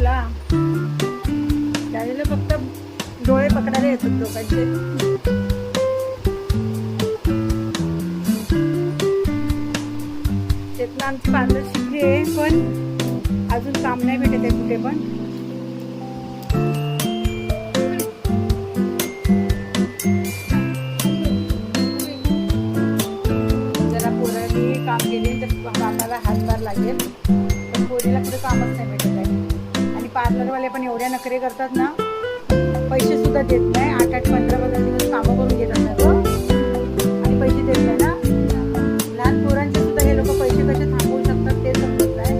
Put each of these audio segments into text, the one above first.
तुला. त्यावेळेला फक्त डोळे पकडायला येतात लोकांचे. त्यातनं आमची पार्लर शिकली आहे पण अजून काम नाही भेटत आहे कुठे पण. जरा पोरांनी काम केले तर बापाला हातभार लागेल. पण पोरीला कुठे कामच नाही भेटत आहे. पार्लरवाले पण एवढ्या नखरे करतात ना पैसे सुद्धा देत नाही. आठ आठ पंधरा पंधरा दिवस कामं करून घेतात असतात आणि पैसे देत नाही ना. लहान पोरांचे सुद्धा हे लोक पैसे कसे थांबवू शकतात ते समजत नाही.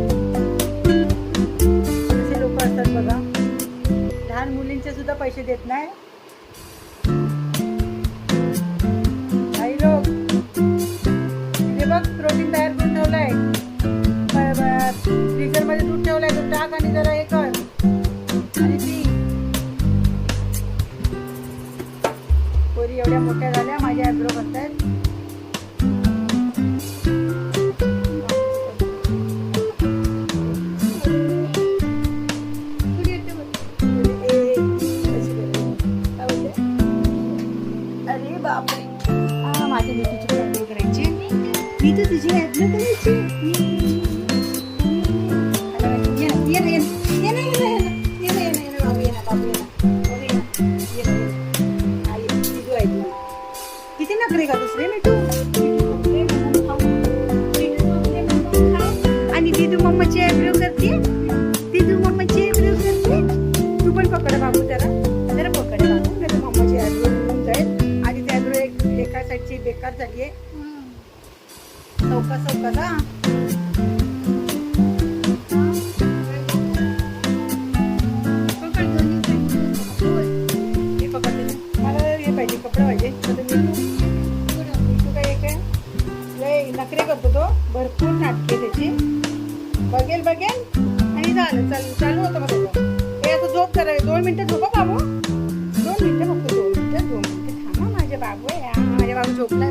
असे लोक असतात बघा. लहान मुलींचे सुद्धा पैसे देत नाही. साईडची झालीये. झाली आहे चौका हे पकडते मला हे पाहिजे कपडे पाहिजे. तू काय काय लय नखरे करतो तो. भरपूर नाटके त्याची. बघेल बघेल. आणि झालं चालू चालू होतं मग हे आता झोप करावे दोन मिनिटं झोपा बाबू. दोन मिनिटं फक्त दोन मिनिटं दोन मिनिटं थांबा माझे बाबू आहे माझ्या बाबू झोपलाय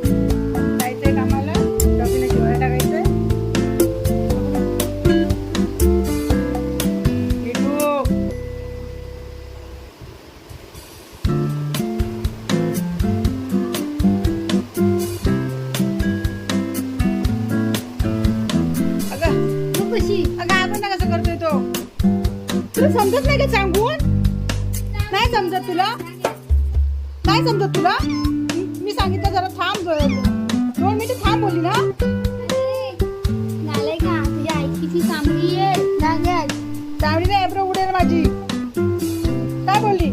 समजत नाही का सांगून नाही समजत तुला नाही समजत तुला मी सांगितलं जरा थांब. दोन मिनिटं थांब बोलली ना झालंय का तुझ्या ऐकीची चांगली आहे चावडी नाही एब्रो उडेल माझी काय बोलली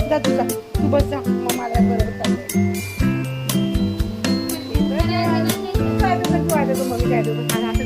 जा. जा तू बस जा मग मला बरोबर चाललंय. काय?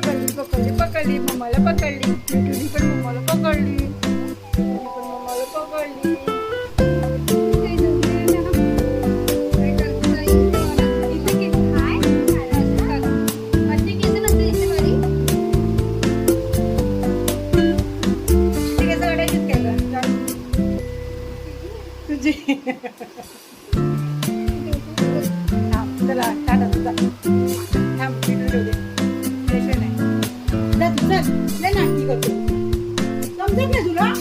पकडली पकडली पकडली. मम्माला पकडली. टिटुली पण मम्माला पकडली. टिटुली पण मम्माला पकडली. चला टाटा तुझा. थांब समजत नाही ना